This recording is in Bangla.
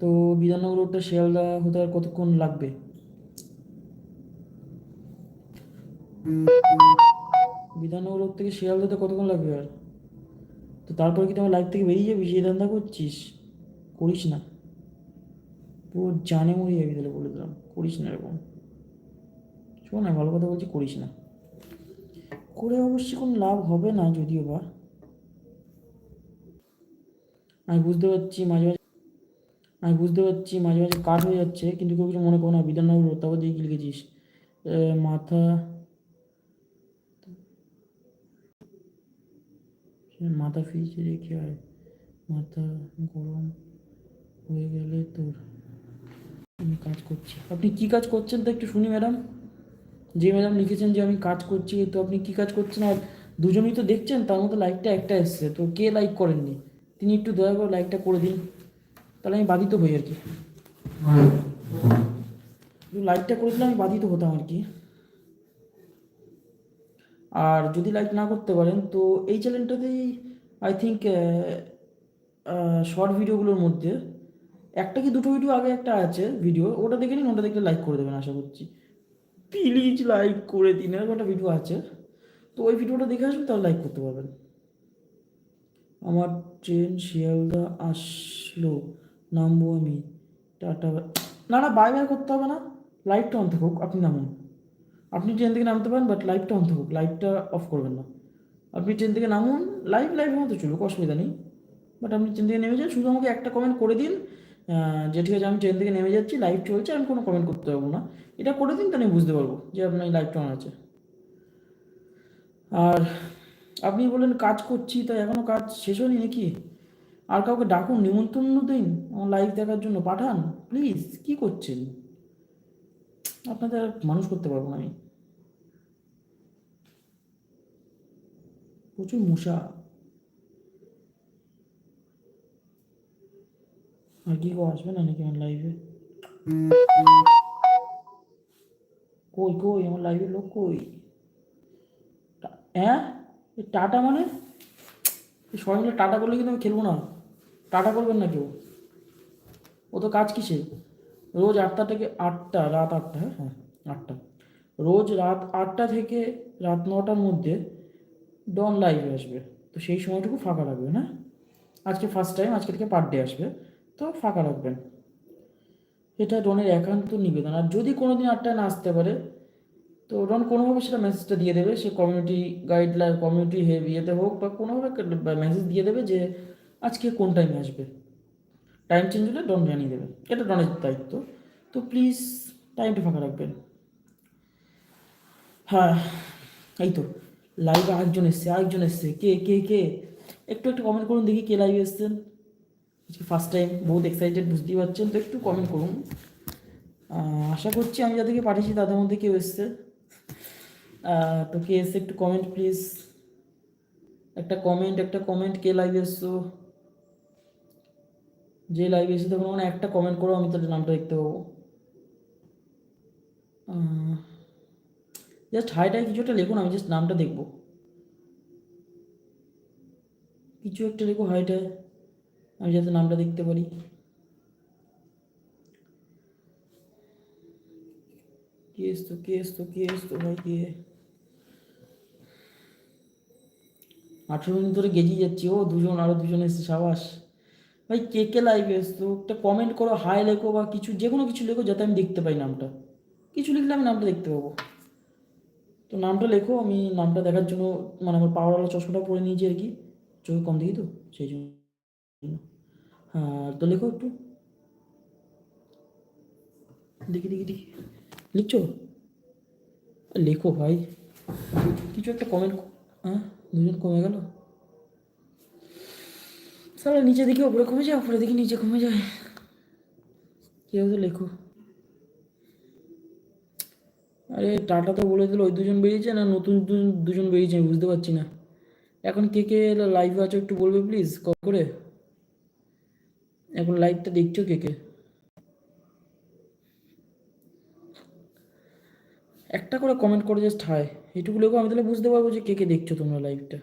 তো বিধাননগর রোডটা শিয়ালদা হতে আর কতক্ষণ লাগবে? বিধাননগর রোড থেকে শিয়ালদাতে কতক্ষণ লাগবে আর? তো তারপর কি তোমার লাইফ থেকে বেরিয়ে যাবি? সেই ধান্দা করছিস? করিস না। পুরো জানে মরে যাবি তাহলে বলে দিলাম। করিস না এরকম। শোন না ভালো কথা বলছি, করিস না। করে অবশ্যই কোনো লাভ হবে না যদিও বা। আমি বুঝতে পারছি মাঝে মাঝে আমি বুঝতে পারছি, মাঝে মাঝে কাট হয়ে যাচ্ছে, কিন্তু কেউ কিছু মনে করো না বিধাননগর তারপর দিয়ে লিখেছিস? মাথা মাথা ফিরিয়ে রেখে হয় মাথা গরম হয়ে গেলে তোর আমি কাজ করছি। আপনি কি কাজ করছেন তো একটু শুনি ম্যাডাম। যে ম্যাডাম লিখেছেন যে আমি কাজ করছি, তো আপনি কি কাজ করছেন? আর দুজনই তো দেখছেন, তার মধ্যে লাইকটা একটা এসছে, তো কে লাইক করেননি? তিনি একটু দয়া করে লাইকটা করে দিন। তাহলে আমি বাধিত হই আর কি। লাইকটা করে দিলে আমি বাধিত হতাম আর কি। আর যদি লাইক না করতে পারেন, তো এই চ্যানেলটাতেই আই থিঙ্ক শর্ট ভিডিওগুলোর মধ্যে একটা কি দুটো ভিডিও আগে একটা আছে ভিডিও ওটা দেখে নিন, ওটা দেখলে লাইক করে দেবেন আশা করছি। প্লিজ লাইক করে দিন, এরকম একটা ভিডিও আছে। তো ওই ভিডিওটা দেখে আসবেন, তাহলে লাইক করতে পারবেন। আমার ট্রেন শিয়ালদা আসলো। নামবো আমি। টাটা না না বাই বাই করতে হবে না। লাইটটা অন থাকুক আপনি নামুন। আপনি ট্রেন থেকে নামতে পারেন বাট লাইটটা অন থাকুক লাইটটা অফ করবেন না। আপনি ট্রেন থেকে নামুন লাইভ লাইভের মতো চলুক, অসুবিধা নেই। বাট আপনি ট্রেন থেকে নেমে যান, শুধু আমাকে একটা কমেন্ট করে দিন যে ঠিক আছে, আমি ট্রেন থেকে নেমে যাচ্ছি লাইভ চলছে, আমি কোনো কমেন্ট করতে পারব না। এটা করে দিন, তাহলে আমি বুঝতে পারব যে আপনার লাইভটা অন আছে। আর আপনি বলেন কাজ করছি, তাই এখনও কাজ শেষ হয়নি নাকি? আর কাউকে ডাকুন, নিমন্ত্রণ দিন, আমার লাইভ দেখার জন্য পাঠান। প্লিজ কি করছেন? আপনাদের মানুষ করতে পারব না আমি। প্রচুর মশা। আর কি কেউ আসবে না নাকি আমার লাইভে কই কই, আমার লাইভে লোক কই? হ্যাঁ? টাটা মানে? সবাই মিলে টাটা করলে কিন্তু আমি খেলব না। টাটা করবেন না কেউ ও তো কাজ কিসে রোজ আটটা থেকে আটটা, রাত আটটা হ্যাঁ হ্যাঁ আটটা। রোজ রাত আটটা থেকে রাত নটার মধ্যে ডন লাইভে আসবে। তো সেই সময়টুকু ফাঁকা রাখবেন হ্যাঁ? আজকে ফার্স্ট টাইম আজকে থেকে পার ডে আসবে। তো ফাঁকা রাখবেন। এটা ডনের একান্ত নিবেদন। আর যদি কোনো দিন আটটায় না আসতে পারে, তো ডন কোনোভাবে সেটা মেসেজটা দিয়ে দেবে। সে কমিউনিটি গাইডলাইন কমিউনিটি হেভ ইয়েতে হোক বা কোনোভাবে মেসেজ দিয়ে দেবে যে আজকে কোন টাইমে আসবে? টাইম চেঞ্জ হলে ডন জানিয়ে দেবে। এটা ডনের দায়িত্ব। তো প্লিজ টাইমটা ফাঁকা রাখবেন। হ্যাঁ এই তো। লাইভে আরেকজন এসছে আরেকজন এসছে। কে কে কে? একটু একটু কমেন্ট করুন, দেখি কে লাইভে এসছেন। আজকে ফার্স্ট টাইম বহুত এক্সাইটেড বুঝতেই পারছেন। তো একটু কমেন্ট করুন। আশা করছি আমি যাদেরকে পাঠিয়েছি তাদের মধ্যে কেউ এসছে। তো কে এসছে একটু কমেন্ট প্লিজ একটা কমেন্ট একটা কমেন্ট কে লাইভে এসছো? যে লাইভে এসে তখন মানে একটা কমেন্ট করো, আমি তাদের নামটা দেখতে পাবো। জাস্ট হাইটাই কিছু একটা লিখুন, আমি জাস্ট নামটা দেখব। কিছু একটা লিখো হাইটায় আমি যাতে নামটা দেখতে পারি। কে এসতো কে এসতো কে এসতো ভাই, কে? আঠেরো মিনিট ধরে গেজিয়ে যাচ্ছি, ও দুজন, আরও দুজন এসছে, সাবাস। ভাই, কে কে লাইভে এসতো একটা কমেন্ট করো হাই লেখো বা কিছু যে কোনো কিছু লেখো যাতে আমি দেখতে পাই নামটা। কিছু লিখলে আমি নামটা দেখতে পাবো। তো নামটা লেখো, আমি নামটা দেখার জন্য মানে আমার পাওয়ারওয়ালা চশমাটা পরে নিয়েছি আর কি। চোখে কম দেখি তো, সেই জন্য। হ্যাঁ তো লেখো একটু। দেখি দেখি দেখি। লিখছো? লেখো ভাই। কিছু একটা কমেন্ট হ্যাঁ দুজন কমে গেল? সারা নিচে দেখি ওপরে কমে যায় ওপরে দেখি নিচে কমে যায়। কেউ তো লেখো? আরে টাটা তো বলে দিল, ওই দুজন বেরিয়েছে না নতুন দুজন বেরিয়েছে আমি বুঝতে পারছি না। এখন কে কে লাইভে আছো একটু বলবে প্লিজ কল করে। এখন লাইভটা দেখছ কে কে? একটা করে কমেন্ট করে জাস্ট হাই এটুকু লেখো, আমি তাহলে বুঝতে পারব যে কে কে দেখছ তোমরা লাইভটা